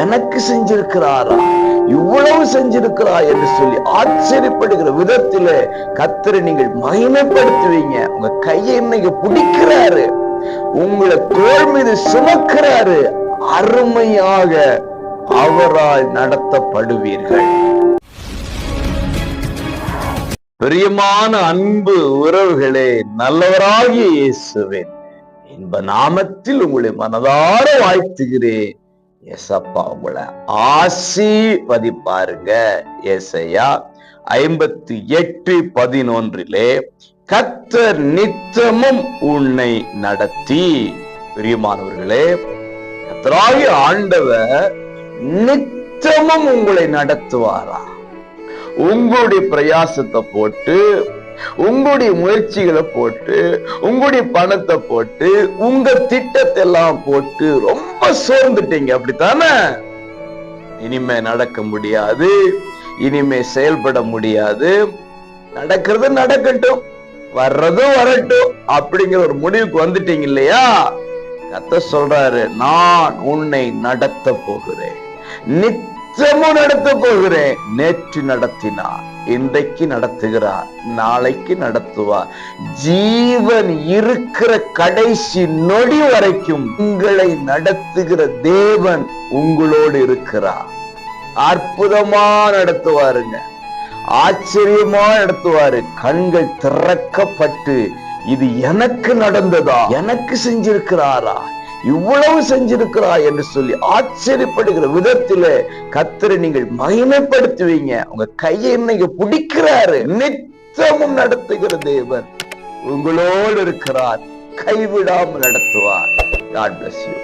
எனக்கு செஞ்சிருக்கிறாரா? இவ்வளவு செஞ்சிருக்கிறா என்று சொல்லி ஆச்சரியப்படுகிற விதத்தில கத்தரை நீங்கள் மகிமைப்படுத்துவீங்க. உங்க கையை இன்னைக்கு பிடிக்கிறாரு. உங்களை தோல் மீது சுமக்கிறாரு. அருமையாக அவரால் நடத்தப்படுவீர்கள். பிரியமான அன்பு உறவுகளே நல்லவராகிய இயேசுவேன் இன்ப நாமத்தில் உங்களை மனதார வாழ்த்துகிறேன். எசப்பா உங்களை ஆசீர்வதிப்பாருங்க ஏசையா ஐம்பத்தி எட்டு பதினொன்றிலே கத்தர் நித்தமும் உன்னை நடத்தி. பிரியமானவர்களே கத்தராகி ஆண்டவர் நித்தமும் உங்களை நடத்துவாரா? உங்களுடைய பிரயாசத்தை போட்டு உங்களுடைய முயற்சிகளை போட்டு உங்களுடைய பணத்தை போட்டு உங்க திட்டத்தை எல்லாம் போட்டு ரொம்ப சோர்ந்துட்டீங்க அப்படித்தானே? இனிமே நடக்க முடியாது. இனிமே செயல்பட முடியாது. நடக்கிறது நடக்கட்டும். வர்றதும் வரட்டும். அப்படிங்கிற ஒரு முடிவுக்கு வந்துட்டீங்க இல்லையா? கத்த சொல்றாரு நான் உன்னை நடத்த போகிறேன். நித்தமும் நடத்த போகிறேன். நேற்று நடத்தினார் இன்றைக்கு நடத்துகிறார் நாளைக்கு நடத்துவார். ஜீவன் இருக்கிற கடைசி நொடி வரைக்கும் உங்களை நடத்துகிற தேவன் உங்களோடு இருக்கிறார். அற்புதமா நடத்துவாருங்க. ஆச்சரியமா நடத்துவாரு. கண்கள் திறக்கப்பட்டு இது எனக்கு நடந்ததா? எனக்கு செஞ்சிருக்கிறாரா? இவ்வளவு செஞ்சிருக்கிறா என்று சொல்லி ஆச்சரியப்படுகிற விதத்தில கத்தரை நீங்கள் மகிமைப்படுத்துவீங்க. உங்க கையை இன்னைக்கு பிடிக்கிறாரு. நித்தமும் நடத்துகிற தேவன் உங்களோடு இருக்கிறார். கைவிடாமல் நடத்துவார். God bless you